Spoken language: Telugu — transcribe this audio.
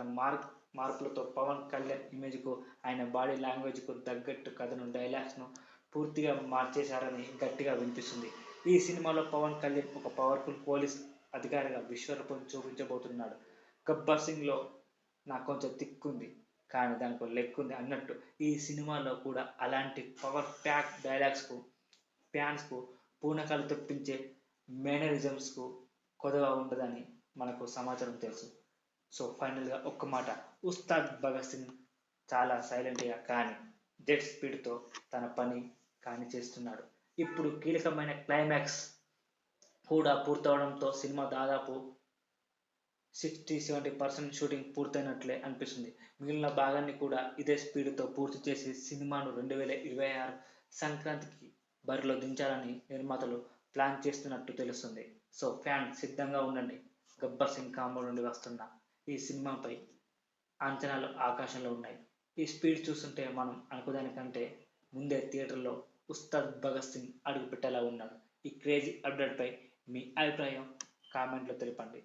తన మార్క్ మార్పులతో పవన్ కళ్యాణ్ ఇమేజ్కు ఆయన బాడీ లాంగ్వేజ్కు తగ్గట్టు కథను డైలాగ్స్ను పూర్తిగా మార్చేశారని గట్టిగా వినిపిస్తుంది. ఈ సినిమాలో పవన్ కళ్యాణ్ ఒక పవర్ఫుల్ పోలీస్ అధికారిగా విశ్వరూపం చూపించబోతున్నాడు. గబ్బర్ సింగ్లో నాకు కొంచెం తిక్కుంది కానీ దానికి లెక్కుంది అన్నట్టు. ఈ సినిమాలో కూడా అలాంటి పవర్ ప్యాక్ డైలాగ్స్కు ఫ్యాన్స్కు పూనకాలు తెప్పించే మేనరిజమ్స్కు కొదవ ఉండదని మనకు సమాచారం తెలుసు. సో ఫైనల్గా ఒక్క మాట. ఉస్తాద్ భగత్ సింగ్ చాలా సైలెంట్గా కానీ జెట్ స్పీడ్తో తన పని కాని చేస్తున్నాడు. ఇప్పుడు కీలకమైన క్లైమాక్స్ కూడా పూర్తవడంతో సినిమా దాదాపు సిక్స్టీ సెవెంటీ పర్సెంట్ షూటింగ్ పూర్తయినట్లే అనిపిస్తుంది. మిగిలిన భాగాన్ని కూడా ఇదే స్పీడ్తో పూర్తి చేసి సినిమాను రెండు వేల ఇరవై ఆరు సంక్రాంతికి బరిలో దించాలని నిర్మాతలు ప్లాన్ చేస్తున్నట్టు తెలుస్తుంది. సో ఫ్యాన్ సిద్ధంగా ఉండండి. గబ్బర్ సింగ్ కాంబో నుండి వస్తున్న ఈ సినిమాపై అంచనాలు ఆకాశంలో ఉన్నాయి. ఈ స్పీడ్ చూస్తుంటే మనం అనుకోదానికంటే ముందే థియేటర్లో ఉస్తాద్ భగత్ సింగ్ అడుగుపెట్టేలా ఉన్నాడు. ఈ క్రేజీ అప్డేట్పై మీ అభిప్రాయం కామెంట్లో తెలపండి.